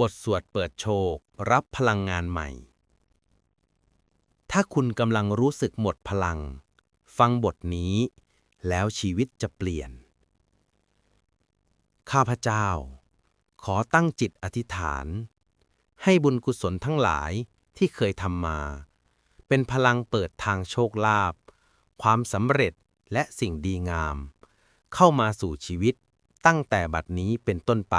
บทสวดเปิดโชค รับพลังงานใหม่ ถ้าคุณกำลังรู้สึกหมดพลัง ฟังบทนี้ แล้วชีวิตจะเปลี่ยน ข้าพเจ้า ขอตั้งจิตอธิษฐาน ให้บุญกุศลทั้งหลายที่เคยทำมา เป็นพลังเปิดทางโชคลาภความสำเร็จและสิ่งดีงาม เข้ามาสู่ชีวิตตั้งแต่บัดนี้เป็นต้นไป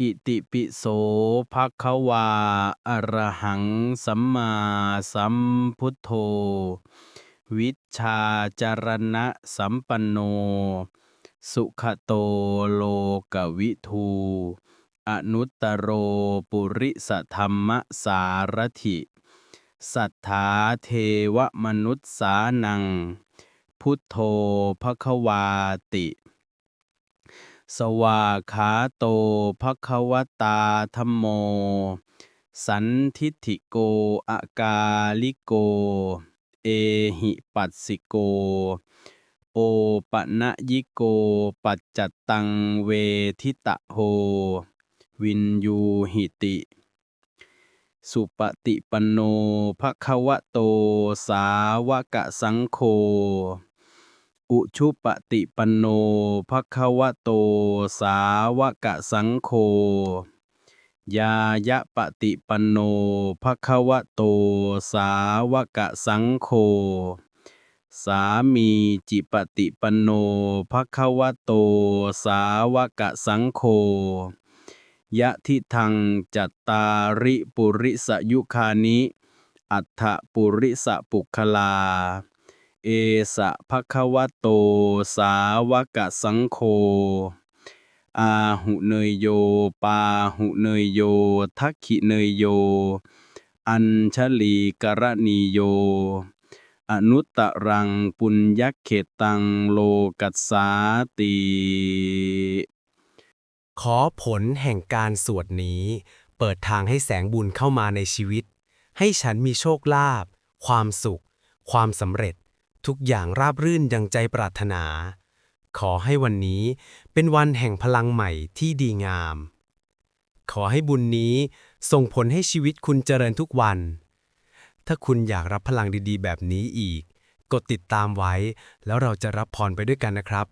อิติปิโสภะคะวาอะระหังสัมมาสัมพุทโธ วิชชาจารณะสัมปันโน สุขโตโลกวิทูอนุตตโรปุริสธรรมสารถิ สัทธาเทวมนุษย์สานัง พุทโธภคะวาติ สวาขาโตภควตาธัมโม สันทิฏฐิโกอากาลิโก เอหิปัสสิโก โอปะนะยิโกปัจจตตังเวทิตะโห วินยูหิติ สุปฏิปโนภควโตสาวกสังโฆ อุชุปฏิปันโนภะคะวะโต สาวกสังโฆยายะปฏิปันโนภะคะวะโต สาวกสังโฆสามีจิปฏิปันโนภะคะวะโต สาวกสังโฆยะทิทังจัตตาริปุริสยุคานิ อัฏฐปุริสปุคลา เอสะภะคะวะโต สาวกสังโฆ อาหุเนยโย ปาหุเนยโย ทักขิเนยโย อัญชลีกรณีโย อนุตตรังปุญญเขตังโลกัสสาติ ขอผลแห่งการสวดนี้ เปิดทางให้แสงบุญเข้ามาในชีวิต ให้ฉันมีโชคลาภความสุข ความสำเร็จ ทุกอย่างราบรื่นดังใจปรารถนา ขอให้วันนี้เป็นวันแห่งพลังใหม่ที่ดีงาม ขอให้บุญนี้ส่งผลให้ชีวิตคุณเจริญทุกวัน ถ้าคุณอยากรับพลังดีๆ แบบนี้อีก กดติดตามไว้ แล้วเราจะรับพรไปด้วยกันนะครับ